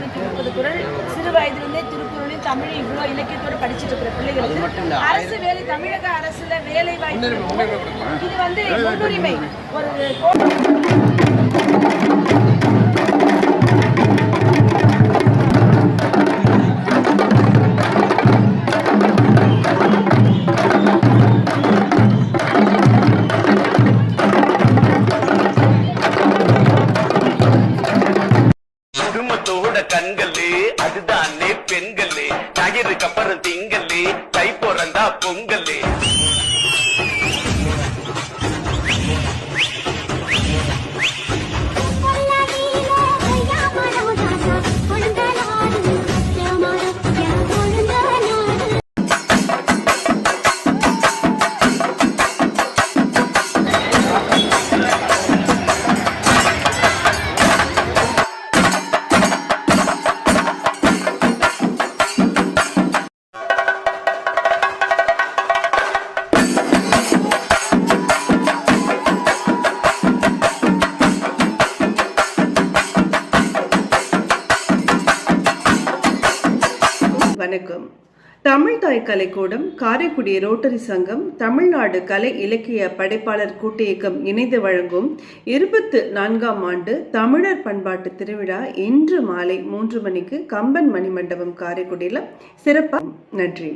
நானூற்றி முப்பது குரல். சிறு வயதிலிருந்தே திருக்குறளையும் தமிழ் இவ்வளோ இலக்கியத்தோடு படிச்சுட்டு இருக்கிற பிள்ளைகளுக்கு. அரசு வேலை தமிழக அரசுல வேலை வாய்ப்பு இது வந்து முன்னுரிமை. ஒரு குடும்பத்தோட கண்களே அதுதானே பெண்களே. ஞாயிறுக்கு அப்புறம் திங்களே கை பிறந்தா பொங்கல். வணக்கம். தமிழ் தாய் கலைக்கூடம் காரைக்குடி ரோட்டரி சங்கம் தமிழ்நாடு கலை இலக்கிய படைப்பாளர் கூட்டு இயக்கம் இணைந்து வழங்கும் இருபத்து நான்காம் ஆண்டு தமிழர் பண்பாட்டு திருவிழா இன்று மாலை மூன்று மணிக்கு கம்பன் மணிமண்டபம் காரைக்குடியில் சிறப்பாக நன்றி.